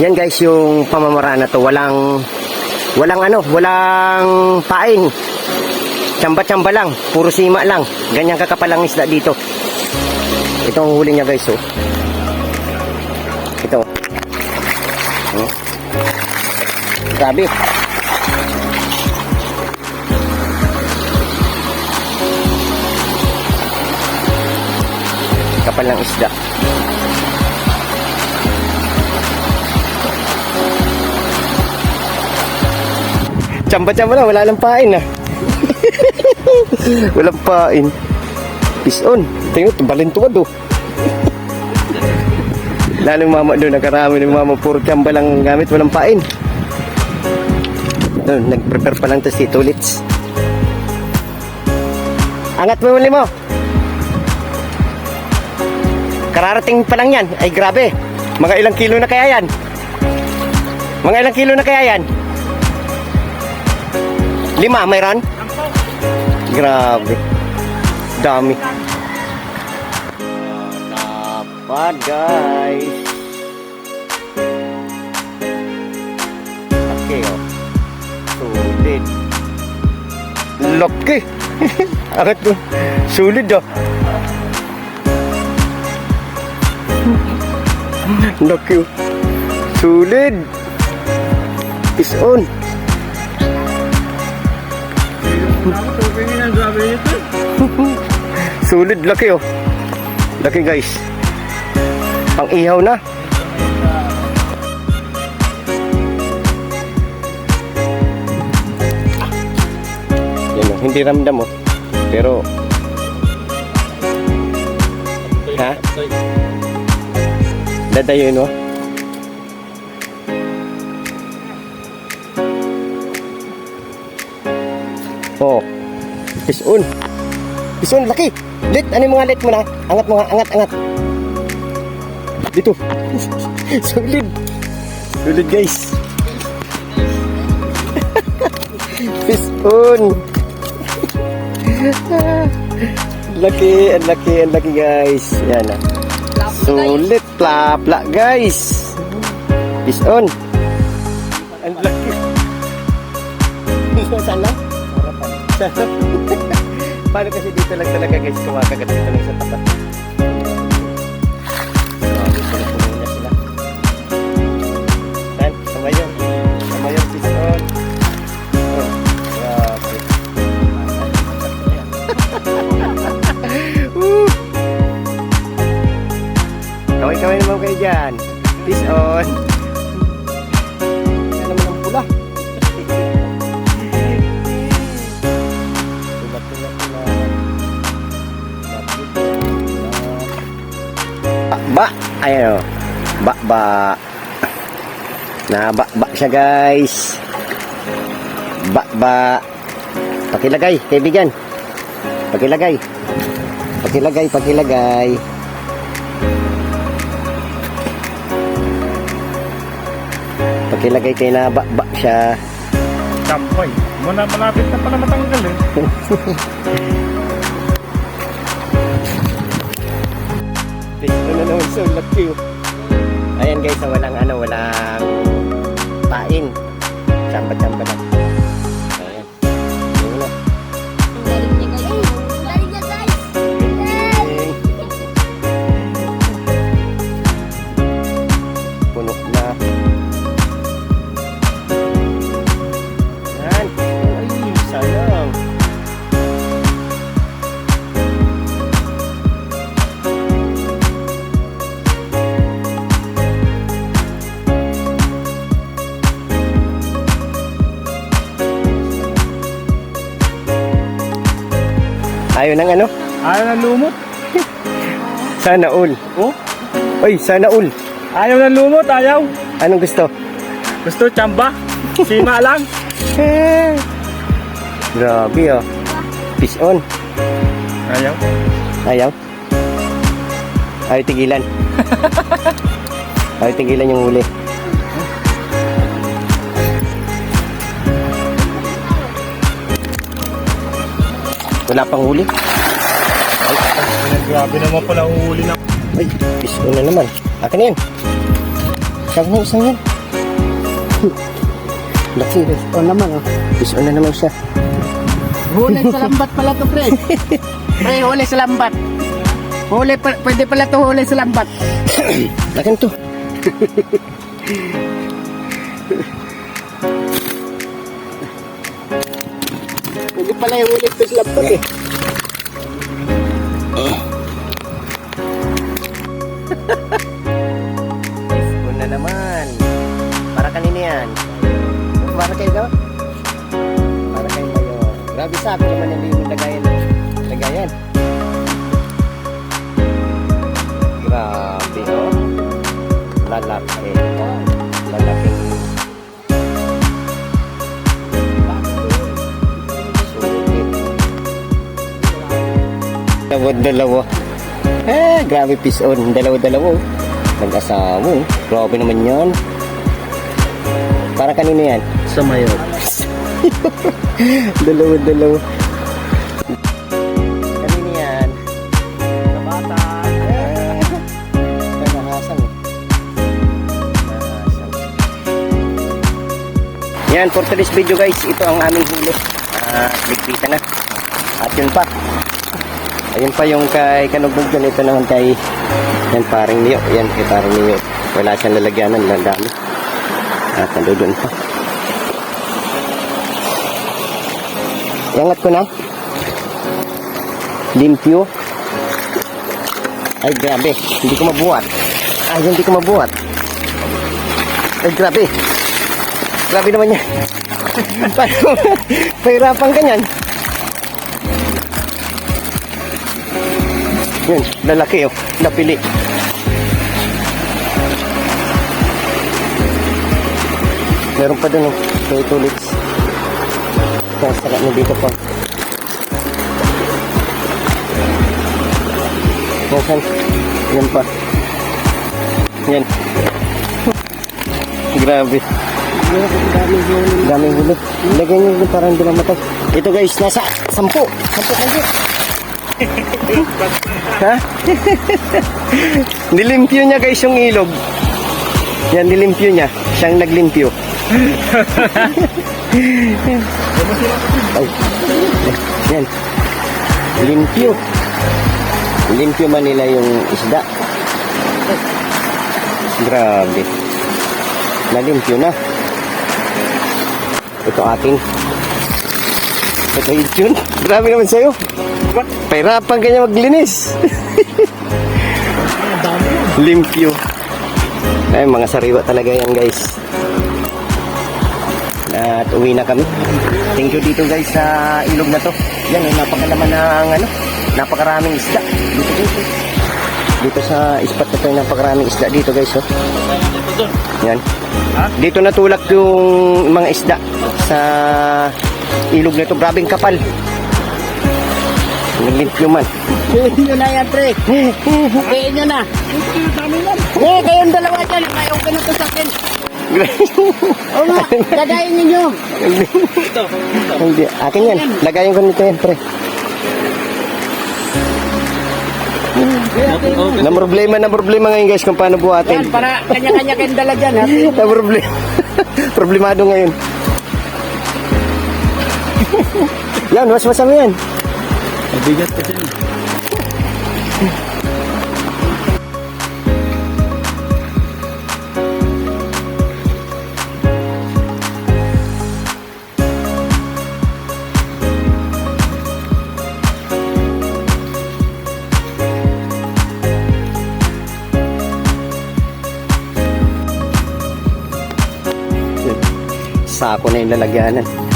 Yan guys, yung pamamaraan na to, walang walang ano, walang paing. Tsamba-tsamba lang, puro sima lang. Ganyan kakapal ang isda dito. Ito ang huli niya guys, oh. Ito. Oh. Grabe. Kapal ng isda. Tsamba-tsamba lang, wala lang pain ah. Walang pain. Peace on. Tingnan, tumbalin tuwad oh. Lalong mama doon, nakarami ng mama, puro tsamba lang ang gamit, walang pain. Doon, nag-prepare pa lang to si Tulits. Angat mo uli mo. Kararating pa lang yan. Ay, grabe. Mga ilang kilo na kaya yan? Mga ilang kilo na kaya yan? Lima, mayroon? Grabe. Dami. Dapat, guys. Okay, oh. Sulit. Laki. Angat mo. Sulit, oh. Laki, oh. Sulit. Is on. Sulit, laki oh. Laki guys. Pang ihaw na. Yan oh, hindi ramdam oh. Pero Ha? Dadayo no? Oh. Fish on. Fish on, laki. Lit, ano mga lit mo na? Angat mo nga, angat, angat. Dito. Solid. Solid guys. Fish on. laki, ang laki, ang laki guys. Yan ah. Sulit, plapla guys. Fish on. Ang laki. Saan lang? Paano kasi dito lang talaga guys kumakagat dito lang sa tapat. Ayan o. Ba, ba. Na, ba, ba siya guys. Ba, ba. Pakilagay, kaibigan. Pakilagay. Pakilagay, pakilagay. Pakilagay kay na ba, ba siya. Sampay. Muna malapit na pala matanggal eh. so laki oh. Ayan guys, walang ano, walang pain. Chamba-chamba lang. Ayaw ng ano? Ayaw na lumot. Sana all. Oh? Oy, sana all. Ayaw na lumot, ayaw. Anong gusto? Gusto tsamba. Sima lang. Grabe oh. Fish on. Ayaw. Ayaw. Ayaw tigilan. Ayaw tigilan yung huli. Wala pang huli. Grabe naman pala huli na. Ay, fish on na naman. Akin na yan. Saan na isang yan? Laki. O naman, oh. Fish on na naman siya. Huli sa lambat pala to, pre. Pre, huli sa lambat. Huli, pwede pala to huli sa lambat. Lakin to. Pwede pala yung huli to sa lambat, eh. Fish on na naman. Para kanina yan. Para kayo daw? Para kayo kayo. Grabe sa ako naman yung yung lagayan. Lagayan. Grabe oh. Lalaki. Dalawa-dalawa. Eh, grabe fish on. Dalawa-dalawa. Mag-asawa. oh. Grabe naman yan. Para kanina yan. Sa mayo. Dalawa-dalawa. Kanina yan. Sa bata. Eh. Yan, for today's video guys, ito ang aming huli. Ah, ligpita na. At yun pa. Ayun pa yung kay Kanugbog dyan. Ito naman kay yan paring niyo. Yan kay paring niyo. Wala siyang lalagyanan. Ang dami. At nandoon pa. Iangat ko na. Limpyo. Ay, grabe. Hindi ko mabuhat. Ay, hindi ko mabuhat. Ay, grabe. Grabe naman yan. Pahirapan ka niyan. Yun, lalaki oh. Napili. Meron pa dun oh. Kaya tulit. Kaya saka na dito pa. Yan. Yan pa. Yan. Grabe. Daming huli. Daming huli. Lagyan nyo yun para hindi mamatay. Ito guys, nasa sampu. Sampu lang ha? nilimpyo niya guys yung ilog. Yan, nilimpyo niya. Siyang naglimpyo. Yan. Limpyo. Limpyo man nila yung isda. Grabe. Nalimpyo na. Ito atin. Ito yun. Grabe naman sa'yo. Pahirapan ka niya maglinis. Limpyo. Ay, mga sariwa talaga yan guys. At uwi na kami. Thank you dito guys sa ilog na to. Yan, eh, napakalaman ng ano, napakaraming isda. Dito dito. Dito sa spot na to, napakaraming isda dito guys. Oh. Yan. Dito natulak yung mga isda sa ilog na to. Grabing kapal. Limpyo man. Hihin nyo na yan, pre. Hihin nyo na. Eh, kayong dalawa dyan. Kayo ka na to sa akin. Oo nga, dadayin ninyo. Hindi, akin yan. Lagayin ko nito yan, pre. Na problema, na problema ngayon guys kung paano buhatin. Yan, para kanya-kanya kayong dala dyan, ha? Na problema. Problemado ngayon. yan, mas mo yan. Mabigat kasi. Sako na yung lalagyanan.